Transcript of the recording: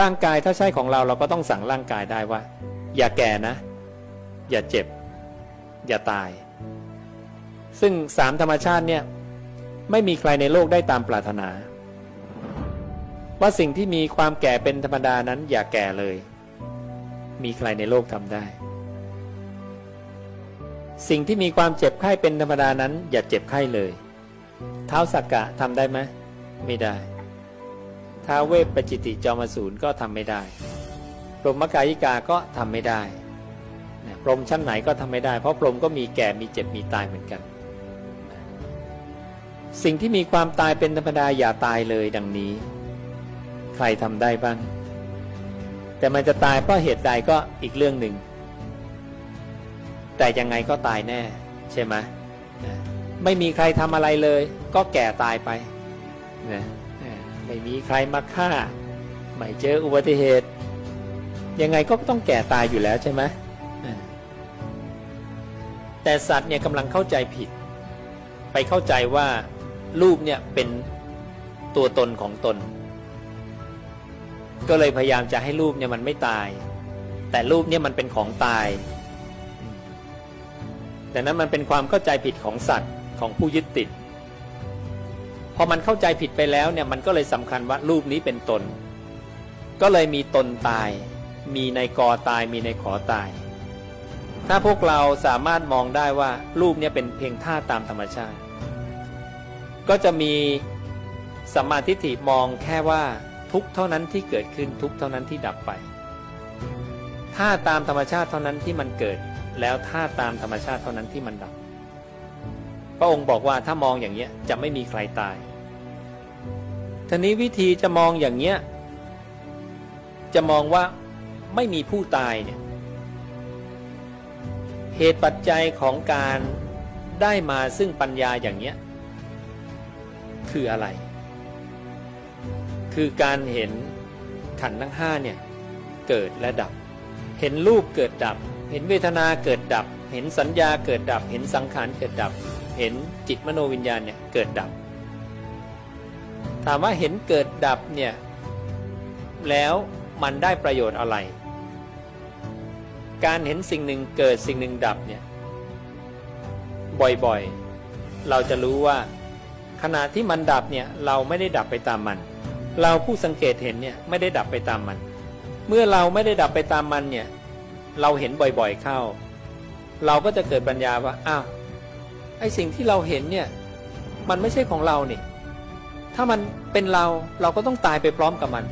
ร่างกายถ้าใช่ของเราเราก็ต้องสั่งร่างกายได้ว่า อย่าแก่นะ อย่าเจ็บ อย่าตาย ซึ่งสามธรรมชาติเนี่ยไม่มีใครในโลกได้ตามปรารถนา ว่าสิ่งที่มีความแก่เป็นธรรมดานั้น อย่าแก่เลย มีใครในโลกทำได้ สิ่งที่มีความเจ็บไข้เป็นธรรมดานั้น อย่าเจ็บไข้เลย เท้าสักกะทำได้ไหมไม่ได้ ท้าเวปปจิติจอมสูรก็ทำไม่ได้ พรหมกายิกาก็ทำไม่ได้พรหมชั้นไหนก็ทำไม่ได้ เพราะพรหมก็มีแก่มีเจ็บมีตายเหมือนกัน สิ่งที่มีความตายเป็นธรรมดาอย่าตายเลยดังนี้ ใครทำได้บ้าง แต่มันจะตายเพราะเหตุใดก็อีกเรื่องหนึ่ง แต่ยังไงก็ตายแน่ ใช่ไหมไม่มีใครทำอะไรเลย ก็แก่ตายไปนะ ไม่มีใครมาฆ่า ไม่เจออุบัติเหตุ ยังไงก็ต้องแก่ตายอยู่แล้วใช่ไหมแต่สัตว์เนี่ยกำลังเข้าใจผิด ไปเข้าใจว่ารูปเนี่ยเป็นตัวตนของตน ก็เลยพยายามจะให้รูปเนี่ยมันไม่ตาย แต่รูปเนี่ยมันเป็นของตายแต่นั้นมันเป็นความเข้าใจผิดของสัตว์ของผู้ยึดติด พอมันเข้าใจผิดไปแล้วเนี่ยมันก็เลยสำคัญว่ารูปนี้เป็นตน ก็เลยมีตนตาย มีในกอตายมีในขอตาย ถ้าพวกเราสามารถมองได้ว่ารูปเนี่ยเป็นเพียงท่าตามธรรมชาติ ก็จะมีสัมมาทิฏฐิมองแค่ว่าทุกเท่านั้นที่เกิดขึ้นทุกเท่านั้นที่ดับไปท่าตามธรรมชาติเท่านั้นที่มันเกิด แล้วท่าตามธรรมชาติเท่านั้นที่มันดับ พระองค์บอกว่าถ้ามองอย่างเนี้ยจะไม่มีใครตายทีนี้วิธีจะมองอย่างเนี้ยจะมองว่าไม่มีผู้ตายเนี่ยเหตุปัจจัยของการได้มาซึ่งปัญญาอย่างเนี้ยคืออะไร คือการเห็นขันธ์ทั้งห้าเนี่ยเกิดและดับ เห็นรูปเกิดดับ เห็นเวทนาเกิดดับ เห็นสัญญาเกิดดับ เห็นสังขารเกิดดับ เห็นจิตมโนวิญญาณเนี่ยเกิดดับ ถามว่าเห็นเกิดดับเนี่ยแล้วมันได้ประโยชน์อะไร การเห็นสิ่งหนึ่งเกิดสิ่งหนึ่งดับเนี่ยบ่อยๆ เราจะรู้ว่า ขณะที่มันดับเนี่ยเราไม่ได้ดับไปตามมัน เราผู้สังเกตเห็นเนี่ยไม่ได้ดับไปตามมัน เมื่อเราไม่ได้ดับไปตามมันเนี่ยเราเห็นบ่อยๆเข้า เราก็จะเกิดปัญญาว่าอ้าว อสิ่งที่เราเห็นเนี่ยมันไม่ใช่ของเราเนี่ยถ้ามันเป็นเราเราก็ต้องตายไปพร้อมกับมัน